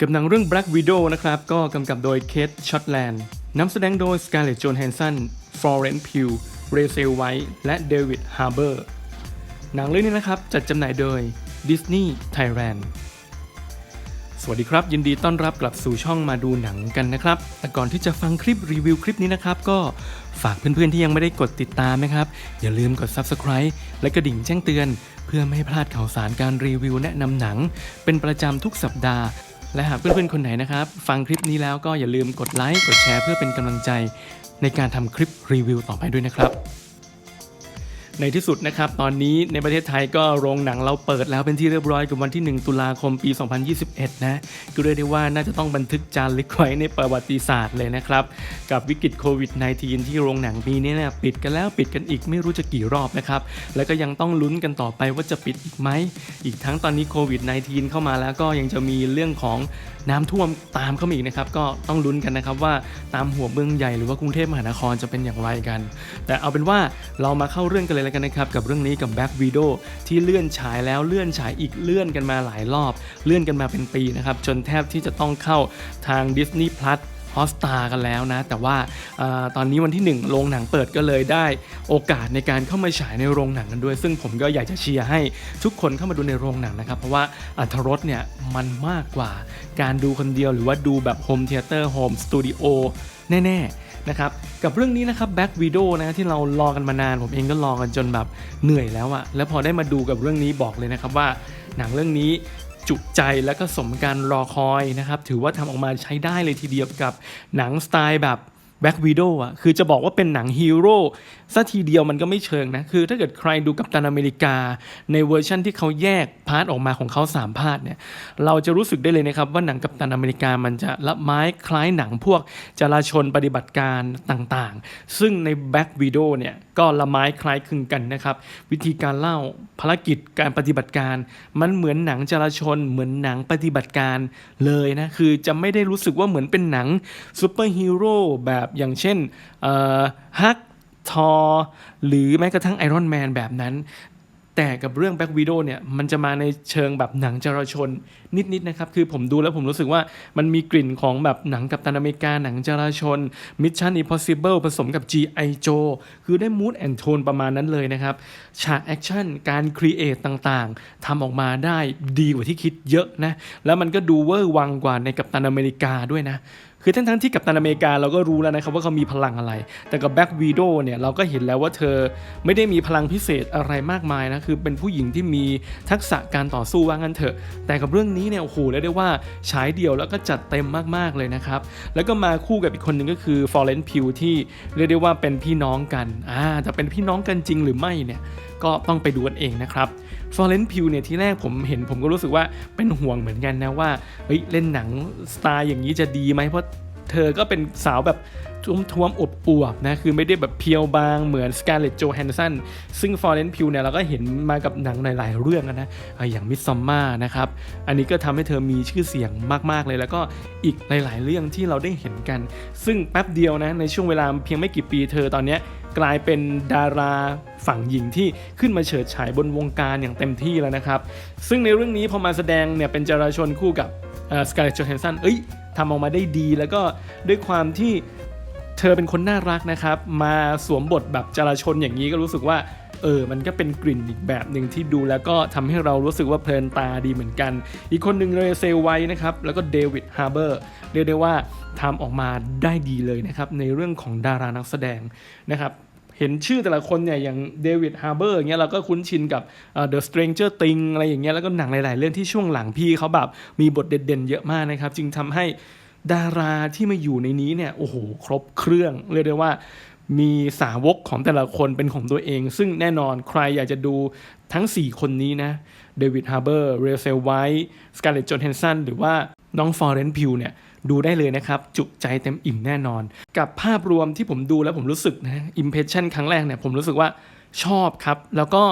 กับหนังเรื่อง Black Widow นะครับ ก็กำกับโดยเคทช็อตแลนด์นำแสดงโดย Scarlett Johansson Florence Pugh Rachel Weisz และ David Harbour หนังเรื่องนี้นะครับ จัดจำหน่ายโดย Disney Thailand สวัสดีครับ ยินดีต้อนรับกลับสู่ช่องมาดูหนังกันนะครับ แต่ก่อนที่จะฟังคลิปรีวิวคลิปนี้นะครับ ก็ฝากเพื่อนๆที่ยังไม่ได้กดติดตามนะครับ อย่าลืมกด Subscribe และกระดิ่งแจ้งเตือน เพื่อไม่ให้พลาดข่าวสารการรีวิวแนะนำหนัง เป็นประจำทุกสัปดาห์ และหากเพื่อนๆคนไหนนะครับ ฟังคลิปนี้แล้วก็อย่าลืมกดไลค์กดแชร์เพื่อเป็นกำลังใจในการทำคลิปรีวิวต่อไปด้วยนะครับ ในที่สุดนะครับตอนนี้ในประเทศไทยก็โรงหนังเราเปิดแล้วเป็นที่เรียบร้อยกับวันที่ 1 ตุลาคมปี 2021 นะก็เรียกได้ว่าน่าจะต้องบันทึกจารึกไว้ในประวัติศาสตร์เลยนะครับ กับวิกฤตโควิด -19 ที่โรงหนังปีนี้เนี่ยปิดกันแล้วปิดกันอีกไม่รู้จะกี่รอบนะครับ แล้วก็ยังต้องลุ้นกันต่อไปว่าจะปิดอีกไหม อีกทั้งตอนนี้โควิด -19 เข้ามาแล้วก็ยังจะมีเรื่องของน้ำท่วมตามเข้ามาอีกนะครับก็ต้องลุ้นกันนะครับว่าตามหัวเมืองใหญ่หรือว่ากรุงเทพมหานครจะเป็นอย่างไรกัน แต่เอาเป็นว่าเรามาเข้าเรื่องกันเลยแล้วกันนะครับกับเรื่องนี้กับ Back Widow ที่เลื่อนฉายแล้วเลื่อนฉายอีกเลื่อนกันมาหลายรอบ เลื่อนกันมาเป็นปีนะครับจนแทบที่จะต้องเข้าทาง Disney Plus ฮอสตากันแล้วนะ แต่ว่าออตอนนี้วันที่ 1 โรงหนังเปิดก็เลยได้โอกาสในการเข้ามาฉายในโรงหนังกันด้วย ซึ่งผมก็อยากจะเชียร์ให้ทุกคนเข้ามาดูในโรงหนังนะครับ เพราะว่าอัธรสเนี่ยมันมากกว่าการดูคนเดียวหรือว่าดูแบบโฮมเทเตอร์โฮมสตูดิโอแน่ ๆ นะครับกับเรื่องนี้นะครับแบ็กวีดีโอนะที่เรารอกันมานาน ผมเองก็รอกันจนแบบเหนื่อยแล้วอะแล้วพอได้มาดูกับเรื่องนี้บอกเลยนะครับว่าหนังเรื่องนี้จุใจและก็สมการรอคอยนะครับถือว่าทำออกมาใช้ได้เลยทีเดียวกับหนังสไตล์แบบ แบ็กวีดออะคือจะบอกว่าเป็นหนังฮีโร่ซะทีเดียวมันก็ไม่เชิงนะ คือถ้าเกิดใครดูกับตันอเมริกา ในเวอร์ชั่นที่เขาแยกพาร์ทออกมาของเขา3พาร์ทเนี่ยเราจะรู้สึกได้เลยนะครับว่าหนังกับตันอเมริกามันจะละไม้คล้ายหนังพวกจราชนปฏิบัติการต่างๆ ซึ่งในแบ็กวีดอเนี่ย ก็ละไม้คล้ายคลึงกันนะครับ วิธีการเล่าภารกิจการปฏิบัติการ มันเหมือนหนังจราชน เหมือนหนังปฏิบัติการเลยนะ คือจะไม่ได้รู้สึกว่าเหมือนเป็นหนังซูเปอร์ฮีโร่แบบอย่างเช่นฮักทอหรือแม้กระทั่งไอรอนแมนแบบนั้น แต่กับเรื่อง Black Widow เนี่ยมันจะมาในเชิงแบบหนังจราชนนิดๆนะครับคือผมดูแล้วผมรู้สึกว่ามันมีกลิ่นของแบบหนังกับตันอเมริกาหนังจราชน Mission Impossible ผสมกับ G.I. Joe คือได้ mood and tone ประมาณนั้นเลยนะครับ ฉากแอคชั่นการครีเอทต่างๆทำออกมาได้ดีกว่าที่คิดเยอะนะ แล้วมันก็ดูเวอร์วังกว่าในกัปตันอเมริกาด้วยนะ คือทั้งทั้งๆที่กัปตันอเมริกาเราก็รู้แล้วนะครับว่าเขามีพลังอะไร แต่กับแบ็กวีโดเนี่ยเราก็เห็นแล้วว่าเธอไม่ได้มีพลังพิเศษอะไรมากมายนะคือเป็นผู้หญิงที่มีทักษะการต่อสู้ว่างั้นเถอะ แต่กับเรื่องนี้เนี่ยโอ้โหเรียกได้ว่าฉายเดี่ยวแล้วก็จัดเต็มมากๆเลยนะครับแล้วก็มาคู่กับอีกคนหนึ่งก็คือฟอร์เรนพิวที่เรียกได้ว่าเป็นพี่น้องกันอ่าจะเป็นพี่น้องกันจริงหรือไม่เนี่ยก็ต้องไปดูกันเองนะครับ ฟอร์เรนพิวเนี่ยที่แรกผมเห็นผมก็รู้สึกว่าเป็นห่วงเหมือนกันนะว่าเฮ้ยเล่นหนังสไตล์อย่างนี้จะดีไหมเพราะเธอก็เป็นสาวแบบท้วมท้วมๆอวบอวบๆนะ คือไม่ได้แบบเพียวบางเหมือนสการเลตโจแฮนสันซึ่งฟอร์เรนพิวเนี่ยเราก็เห็นมากับหนังหลายๆเรื่องนะ อย่างมิสซอมมานะครับ อันนี้ก็ทำให้เธอมีชื่อเสียงมากๆเลย แล้วก็อีกหลายๆเรื่องที่เราได้เห็นกัน ซึ่งแป๊บเดียวนะ ในช่วงเวลาเพียงไม่กี่ปีเธอตอนเนี้ย กลายเป็นดาราฝั่งหญิงที่ขึ้นมาเฉิดฉายบนวงการอย่างเต็มที่แล้วนะครับ ซึ่งในเรื่องนี้พอมาแสดงเนี่ยเป็นจราชนคู่กับสกาเลตโจแฮนสันเอ้ยทำออกมาได้ดีแล้วก็ด้วยความที่เธอเป็นคนน่ารักนะครับ มาสวมบทแบบจราชนอย่างนี้ก็รู้สึกว่าเออ มันก็เป็นกลิ่นอีกแบบหนึ่งที่ดูแล้วก็ทำให้เรารู้สึกว่าเพลินตาดีเหมือนกัน อีกคนหนึ่งเรเซลไว้นะครับ แล้วก็เดวิดฮาร์เบอร์เรียกได้ว่าทำออกมาได้ดีเลยนะครับ ในเรื่องของดารานักแสดงนะครับ เห็นชื่อแต่ละคนเนี่ยอย่างเดวิดฮาร์เบอร์อย่างเงี้ยเราก็คุ้นชินกับเอ่อ The Stranger Things อะไรอย่างเงี้ยแล้วก็หนังหลาย ๆ เรื่องที่ช่วงหลังพี่เขาแบบมีบทเด่นๆเยอะมากนะครับ จึงทำให้ดาราที่มาอยู่ในนี้เนี่ยโอ้โหครบเครื่องเรียกได้ว่ามีสาวกของแต่ละคนเป็นของตัวเอง ซึ่งแน่นอนใครอยากจะดูทั้ง 4 คนนี้นะเดวิดฮาร์เบอร์เรเซลไวท์สการ์เลตจอห์นเฮนสันหรือว่าน้องฟอร์เรนพิวเนี่ย ดูได้เลยนะครับ จุใจเต็มอิ่มแน่นอน กับภาพรวมที่ผมดูแล้วผมรู้สึกนะอิมเพรสชันครั้งแรกเนี่ยผมรู้สึกว่าชอบครับ แล้วก็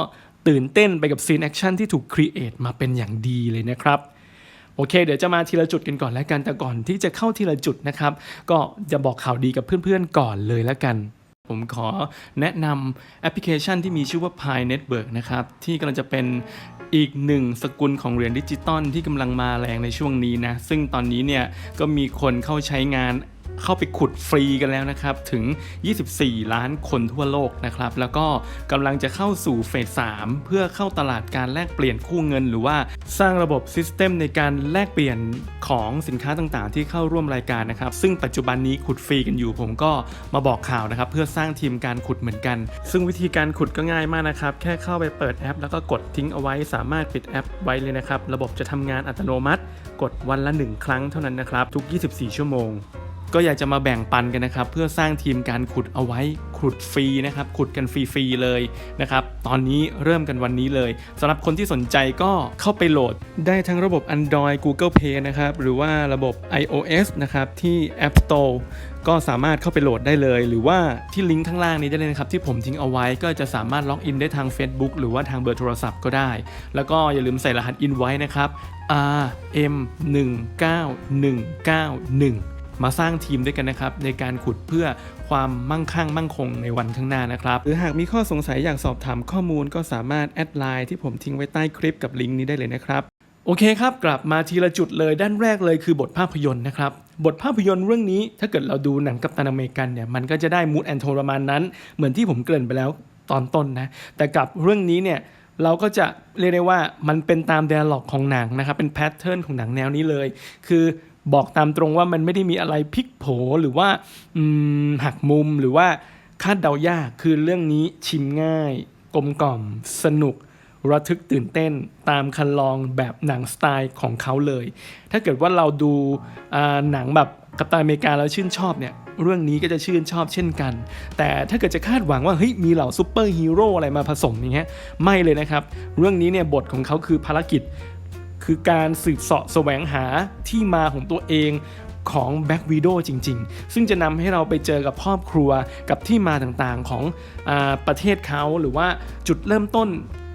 ตื่นเต้นไปกับซีนแอคชั่นที่ถูกครีเอทมาเป็นอย่างดีเลยนะครับโอเค เดี๋ยวจะมาทีละจุดกันก่อนแล้วกันแต่ก่อนที่จะเข้าทีละจุดนะครับ ก็จะบอกข่าวดีกับเพื่อนๆก่อนเลยแล้วกัน ผมขอแนะนำแอปพลิเคชันที่มีชื่อว่า Pi Network นะครับ ที่กำลังจะเป็นอีกหนึ่งสกุลของเหรียญดิจิตอลที่กำลังมาแรงในช่วงนี้นะ ซึ่งตอนนี้เนี่ยก็มีคนเข้าใช้งาน เข้าไปขุดฟรีกันแล้วนะครับ ถึง 24 ล้านคนทั่วโลกนะครับ แล้วก็กำลังจะเข้าสู่เฟส 3 เพื่อเข้าตลาดการแลกเปลี่ยนคู่เงิน หรือว่าสร้างระบบซิสเต็มในการแลกเปลี่ยนของสินค้าต่างๆ ที่เข้าร่วมรายการนะครับ ซึ่งปัจจุบันนี้ขุดฟรีกันอยู่ ผมก็มาบอกข่าวนะครับ เพื่อสร้างทีมการขุดเหมือนกัน ซึ่งวิธีการขุดก็ง่ายมากนะครับ แค่เข้าไปเปิดแอป แล้วก็กดทิ้งเอาไว้ สามารถปิดแอปไว้เลยนะครับ ระบบจะทำงานอัตโนมัติ กดวันละ 1 ครั้งเท่านั้นนะครับ ทุก 24 ชั่วโมง ก็อยากจะมาแบ่งปันกันนะครับ เพื่อสร้างทีมการขุดเอาไว้ขุดฟรีนะครับ ขุดกันฟรีๆเลยนะครับ ตอนนี้เริ่มกันวันนี้เลยสำหรับคนที่สนใจก็เข้าไปโหลด ได้ทั้งระบบ Android Google Play นะครับ หรือว่าระบบ iOS นะครับที่ App Store ก็สามารถเข้าไปโหลดได้เลย หรือว่าที่ลิงก์ข้างล่างนี้ได้เลยนะครับที่ผมทิ้งเอาไว้ก็จะสามารถล็อกอินได้ทาง Facebook หรือว่าทางเบอร์โทรศัพท์ก็ได้ แล้วก็อย่าลืมใส่รหัสอินไว้นะครับ R M 1 9 1 9 1 มาสร้างทีมด้วยกันนะครับ ในการขุดเพื่อความมั่งคั่งมั่งคงในวันข้างหน้านะครับ หรือหากมีข้อสงสัยอยากสอบถามข้อมูลก็สามารถแอดไลน์ที่ผมทิ้งไว้ใต้คลิปกับลิงก์นี้ได้เลยนะครับโอเคครับ กลับมาทีละจุดเลยด้านแรกเลยคือบทภาพยนตร์นะครับ บทภาพยนตร์เรื่องนี้ถ้าเกิดเราดูหนังกัปตันอเมริกันเนี่ยมันก็จะได้มูดแอนโทประมาณนั้น เหมือนที่ผมเกริ่นไปแล้วตอนต้นนะ แต่กับเรื่องนี้เนี่ยเราก็จะเรียกได้ว่ามันเป็นตาม d ด a l ล็อกของหนังนะครับ เป็นแพทเทิร์นของหนังแนวนี้เลย คือ บอกตามตรงว่ามันไม่ได้มีอะไรพลิกโผหรือว่าหักมุมหรือว่าคาดเดายากคือเรื่องนี้ชิมง่าย กลมกล่อม สนุก ระทึกตื่นเต้นตามคันลองแบบหนังสไตล์ของเขาเลย ถ้าเกิดว่าเราดูหนังแบบกัปตันอเมริกาแล้วชื่นชอบเนี่ยเรื่องนี้ก็จะชื่นชอบเช่นกัน แต่ถ้าเกิดจะคาดหวังว่าเฮ้ยมีเหล่าซูเปอร์ฮีโร่อะไรมาผสมอย่างเงี้ยไม่เลยนะครับ เรื่องนี้เนี่ยบทของเขาคือภารกิจ คือการสืบเสาะแสวงหาที่มาของตัวเองของแบ็กวีโดจริง ๆ ซึ่งจะนำให้เราไปเจอกับครอบครัวกับที่มาต่างๆของอประเทศเขาหรือว่าจุดเริ่มต้น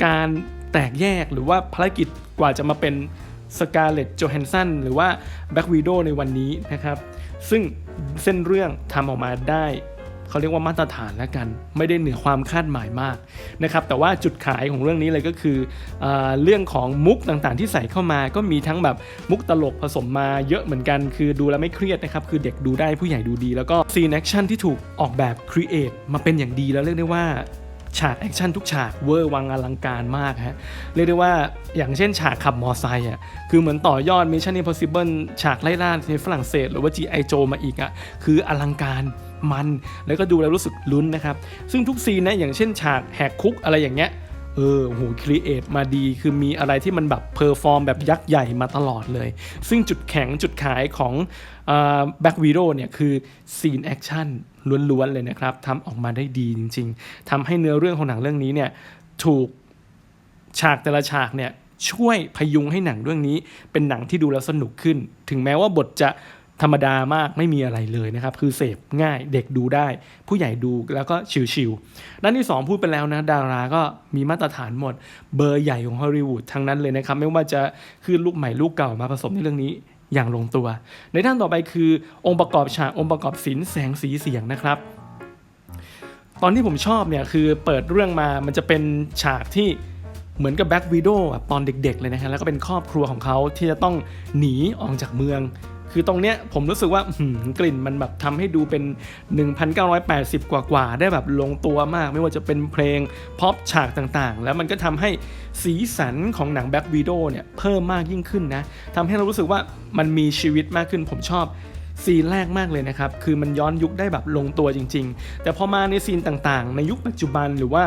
การแตกแยกหรือว่าภารกิจกว่าจะมาเป็นสกาเลตโจแฮนสันหรือว่าแบ็กวีโดในวันนี้นะครับ ซึ่งเส้นเรื่องทำออกมาได้ เขาเรียกว่ามาตรฐานแล้วกัน ไม่ได้เหนือความคาดหมายมากนะครับแต่ว่าจุดขายของเรื่องนี้เลยก็คืออเรื่องของมุกต่างๆ ที่ใส่เข้ามา ก็มีทั้งแบบมุกตลกผสมมาเยอะเหมือนกัน คือดูแล้วไม่เครียดนะครับคือเด็กดูได้ผู้ใหญ่ดูดี แล้วก็ซีนแอคชั่นที่ถูกออกแบบครีเอทมาเป็นอย่างดีแล้วเรียกได้ว่าฉากแอคชั่นทุกฉากเวอร์วังอลังการมากฮะเรียกได้ว่าอย่างเช่นฉากขับมอไซค์อะคือเหมือนต่อยอด Mission Impossible ฉากไล่ล่าในฝรั่งเศส หรือว่า G.I. Joe มาอีกอะคืออลังการ มัน แล้วก็ดูแล้วรู้สึกลุ้นนะครับ ซึ่งทุกซีนนะอย่างเช่นฉากแหกคุกอะไรอย่างเงี้ยเออโหครีเอทมาดี คือมีอะไรที่มันแบบเพอร์ฟอร์มแบบยักษ์ใหญ่มาตลอดเลย ซึ่งจุดแข็งจุดขายของแบ็กวีโ o เนี่ยคือซีนแอคชั่นล้วนๆเลยนะครับทำออกมาได้ดีจริง ๆทำให้เนื้อเรื่องของหนังเรื่องนี้เนี่ยถูกฉากแต่ละฉากเนี่ยช่วยพยุงให้หนังเรื่องนี้เป็นหนังที่ดูแล้วสนุกขึ้น ถึงแม้ว่าบทจะ ธรรมดามากไม่มีอะไรเลยนะครับ คือเสพง่ายเด็กดูได้ ผู้ใหญ่ดูแล้วก็ชิวๆด้านที่ 2 พูดไปแล้วนะ ดาราก็มีมาตรฐานหมด เบอร์ใหญ่ของฮอลลีวูดทั้งนั้นเลยนะครับ ไม่ว่าจะคือลูกใหม่ลูกเก่ามาผสมในเรื่องนี้อย่างลงตัว ในด้านต่อไปคือองค์ประกอบฉากองค์ประกอบศิลป์แสงสีเสียงนะครับ ตอนที่ผมชอบเนี่ยคือเปิดเรื่องมามันจะเป็นฉากที่เหมือนกับแบ็กวีโดตอนเด็กๆเลยนะฮะแล้วก็เป็นครอบครัวของเขาที่จะต้องหนีออกจากเมือง คือตรงเนี้ยผมรู้สึกว่ากลิ่นมันแบบทำให้ดูเป็น 1980 กว่าๆ ได้แบบลงตัวมาก ไม่ว่าจะเป็นเพลงพ็อปฉากต่างๆ แล้วมันก็ทำให้สีสันของหนังแบ็กวีโดเนี่ยเพิ่มมากยิ่งขึ้นนะทำให้เรารู้สึกว่ามันมีชีวิตมากขึ้นผมชอบซีนแรกมากเลยนะครับ คือมันย้อนยุคได้แบบลงตัวจริง ๆ แต่พอมาในซีนต่างๆ ในยุคปัจจุบันหรือว่า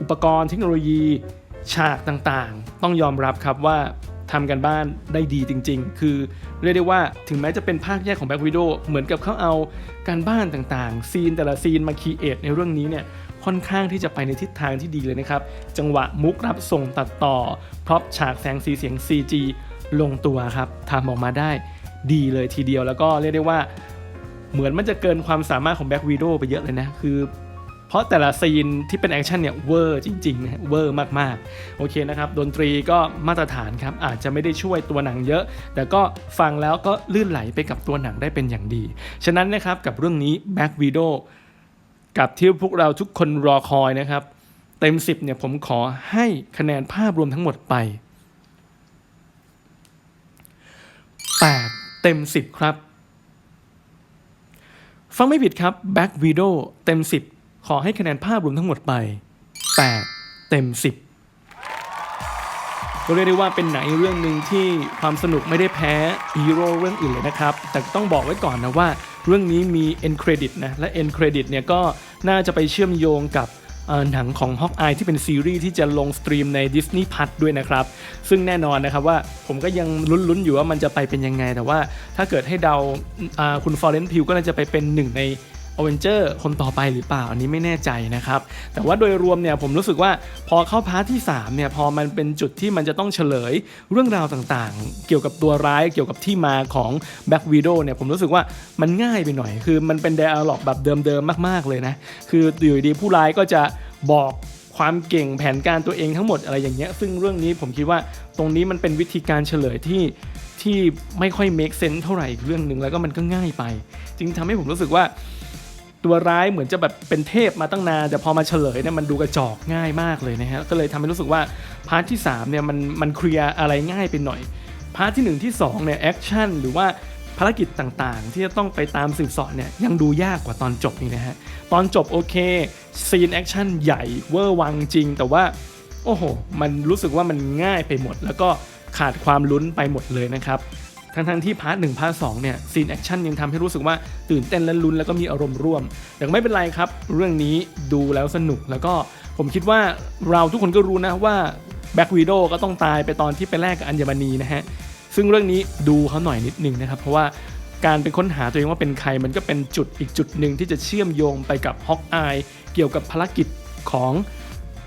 อุปกรณ์เทคโนโลยีฉากต่างๆ ต้องยอมรับครับว่า ทำกันบ้านได้ดีจริง ๆ คือเรียกได้ว่าถึงแม้จะเป็นภาคแยกของแบ็กวิด o เหมือนกับเขาเอาการบ้านต่างๆ ซีนแต่ละซีนมาคีเอทในเรื่องนี้เนี่ยค่อนข้างที่จะไปในทิศทางที่ดีเลยนะครับ จังหวะมุกรับส่งตัดต่อ พร็อพฉากแสงสีเสียง CG ลงตัวครับทำออกมาได้ดีเลยทีเดียวแล้วก็เรียกได้ว่า เหมือนมันจะเกินความสามารถของแบ็กวีโ o ไปเยอะเลยนะ คือ เพราะแต่ละซีนที่เป็นแอคชั่นเนี่ยเวอร์จริงๆนะฮะเวอร์มากๆ โอเคนะครับดนตรีก็มาตรฐานครับ อาจจะไม่ได้ช่วยตัวหนังเยอะ แต่ก็ฟังแล้วก็ลื่นไหลไปกับตัวหนังได้เป็นอย่างดี ฉะนั้นนะครับกับเรื่องนี้ Back Widow กับที่พวกเราทุกคนรอคอยนะครับ เต็ม 10เนี่ยผมขอให้คะแนนภาพรวมทั้งหมดไป 8 เต็ม 10 ครับ ฟังไม่ผิดครับ Back Widow เต็ม 10 ขอให้คะแนนภาพรวมทั้งหมดไป 8 เต็ม 10 ก็เรียกได้ว่าเป็นหนังเรื่องหนึ่งที่ความสนุกไม่ได้แพ้ฮีโร่เรื่องอื่นเลยนะครับ แต่ต้องบอกไว้ก่อนนะว่าเรื่องนี้มี end credit นะ และ end credit เนี่ยก็น่าจะไปเชื่อมโยงกับหนังของ Hawkeye ที่เป็นซีรีส์ที่จะลงสตรีมใน Disney Plus ด้วยนะครับ ซึ่งแน่นอนนะครับว่าผมก็ยังลุ้นๆอยู่ว่ามันจะไปเป็นยังไง แต่ว่าถ้าเกิดให้เดาคุณฟอเรนต์พิวก็น่าจะไปเป็นหนึ่งใน อเวนเจอร์คนต่อไปหรือเปล่า อันนี้ไม่แน่ใจนะครับ แต่ว่าโดยรวมเนี่ยผมรู้สึกว่าพอเข้าพาร์ทที่3เนี่ยพอมันเป็นจุดที่มันจะต้องเฉลยเรื่องราวต่างๆ เกี่ยวกับตัวร้ายเกี่ยวกับที่มาของ Black Widow เนี่ยผมรู้สึกว่ามันง่ายไปหน่อย คือมันเป็น dialog แบบเดิมๆมาก ๆเลยนะคืออยู่ดีๆผู้ร้ายก็จะบอกความเก่งแผนการตัวเองทั้งหมดอะไรอย่างเงี้ย ซึ่งเรื่องนี้ผมคิดว่าตรงนี้มันเป็นวิธีการเฉลยที่ที่ไม่ค่อย make sense เท่าไหร่อีกเรื่องหนึ่งแล้วก็มันก็ง่ายไป จึงทำให้ผมรู้สึกว่า ตัวร้ายเหมือนจะแบบเป็นเทพมาตั้งนาน แต่พอมาเฉลยเนี่ยมันดูกระจอกง่ายมากเลยนะฮะก็เลยทำให้รู้สึกว่าพาร์ทที่3เนี่ยมันมันเคลียร์อะไรง่ายไปหน่อยพาร์ทที่ 1 ที่2เนี่ยแอคชั่นหรือว่าภารกิจต่างๆ ที่จะต้องไปตามสืบสอนเนี่ยยังดูยากกว่าตอนจบนี่นะฮะ ตอนจบโอเคซีนแอคชั่นใหญ่เวอร์วังจริง แต่ว่า โอ้โห มันรู้สึกว่ามันง่ายไปหมด แล้วก็ขาดความลุ้นไปหมดเลยนะครับ ทั้งๆที่พาร์ทหนึ่งพาร์ทสองเนี่ยซีนแอคชั่นยังทำให้รู้สึกว่าตื่นเต้นและลุ้นแล้วก็มีอารมณ์ร่วม แต่ไม่เป็นไรครับ เรื่องนี้ดูแล้วสนุกแล้วก็ผมคิดว่าเราทุกคนก็รู้นะว่าแบ็กวีโดก็ต้องตายไปตอนที่ไปแลกกับอัญมณีนะฮะซึ่งเรื่องนี้ดูเขาหน่อยนิดนึงนะครับ เพราะว่าการเป็นค้นหาตัวเองว่าเป็นใครมันก็เป็นจุดอีกจุดหนึ่งที่จะเชื่อมโยงไปกับฮอกอายเกี่ยวกับภารกิจของ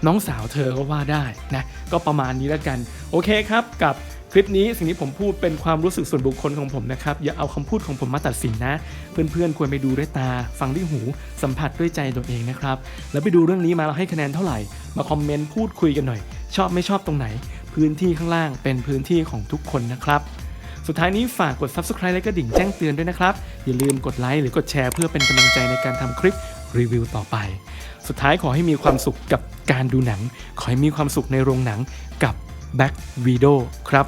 น้องสาวเธอก็ว่าได้นะก็ประมาณนี้แล้วกัน โอเคครับกับ คลิปนี้สิ่งที่ผมพูดเป็นความรู้สึกส่วนบุคคลของผมนะครับ อย่าเอาคำพูดของผมมาตัดสินนะ เพื่อนๆ ควรไปดูด้วยตา ฟังด้วยหู สัมผัสด้วยใจตัวเองนะครับ แล้วไปดูเรื่องนี้มาเราให้คะแนนเท่าไหร่ มาคอมเมนต์พูดคุยกันหน่อย ชอบไม่ชอบตรงไหน พื้นที่ข้างล่างเป็นพื้นที่ของทุกคนนะครับสุดท้ายนี้ฝากกด subscribe และก็ดิ่งแจ้งเตือนด้วยนะครับ อย่าลืมกดไลค์หรือกดแชร์เพื่อเป็นกำลังใจในการทำคลิปรีวิวต่อไป สุดท้ายขอให้มีความสุขกับการดูหนัง ขอให้มีความสุขในโรงหนังกับ Back Video ครับ